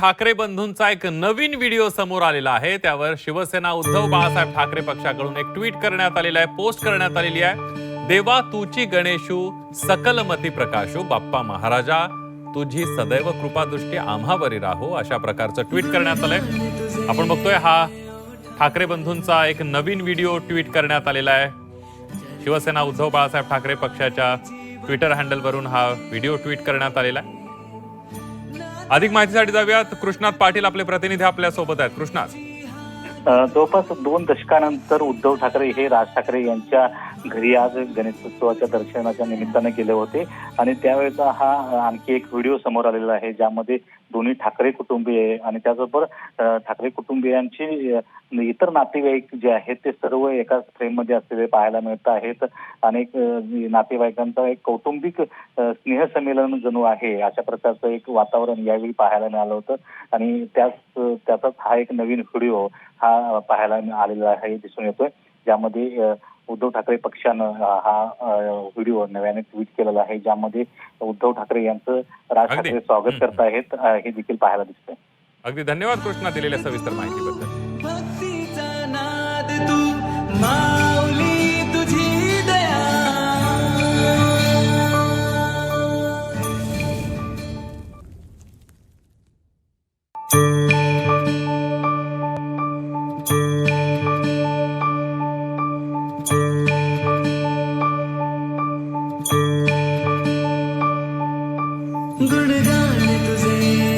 ठाकरे बंधूंचा एक नवीन व्हिडिओ समोर आलेला आहे. त्यावर शिवसेना उद्धव बाळासाहेब ठाकरे पक्षाकडून एक ट्विट करण्यात आलेलं आहे पोस्ट करण्यात आलेली आहे. देवा तुची गणेशू सकलमती प्रकाशू बाप्पा महाराजा तुझी सदैव कृपादृष्टी आम्हावरी राहो अशा प्रकारचं ट्विट करण्यात आलंय. आपण बघतोय हा ठाकरे बंधूंचा एक नवीन व्हिडिओ ट्विट करण्यात आलेला आहे. शिवसेना उद्धव बाळासाहेब ठाकरे पक्षाच्या ट्विटर हँडलवरून हा व्हिडिओ ट्विट करण्यात आलेला आहे. अधिक माहितीसाठी जाऊयात. कृष्णात पाटील आपले प्रतिनिधी आपल्यासोबत आहेत. कृष्णात जवळपास दोन दशकानंतर उद्धव ठाकरे हे राज ठाकरे यांच्या घरी आज गणेशोत्सवाच्या दर्शनाच्या निमित्ताने गेले होते. आणि त्यावेळेचा हा आणखी एक व्हिडिओ समोर आलेला आहे ज्यामध्ये दोन्ही ठाकरे कुटुंबीय आणि त्याचबरोबर ठाकरे कुटुंबियांची इतर नातेवाईक जे आहेत ते सर्व एकाच फ्रेममध्ये असलेले पाहायला मिळत आहेत. अनेक नातेवाईकांचा एक कौटुंबिक स्नेहसंमेलन जणू आहे अशा प्रकारचं एक वातावरण यावेळी पाहायला मिळालं होतं. आणि त्याच त्याचाच हा एक नवीन व्हिडिओ हा पाहायला आलेला आहे दिसून येतोय ज्यामध्ये उद्धव ठाकरे पक्षानं हा व्हिडिओ नव्याने ट्विट केलेला आहे ज्यामध्ये उद्धव ठाकरे यांचं राज. ठाकरे स्वागत. करतायत अ, हे देखील पाहायला दिसतंय अगदी धन्यवाद कृष्णा दिलेल्या सविस्तर माहितीबद्दल गुणगान तुझे।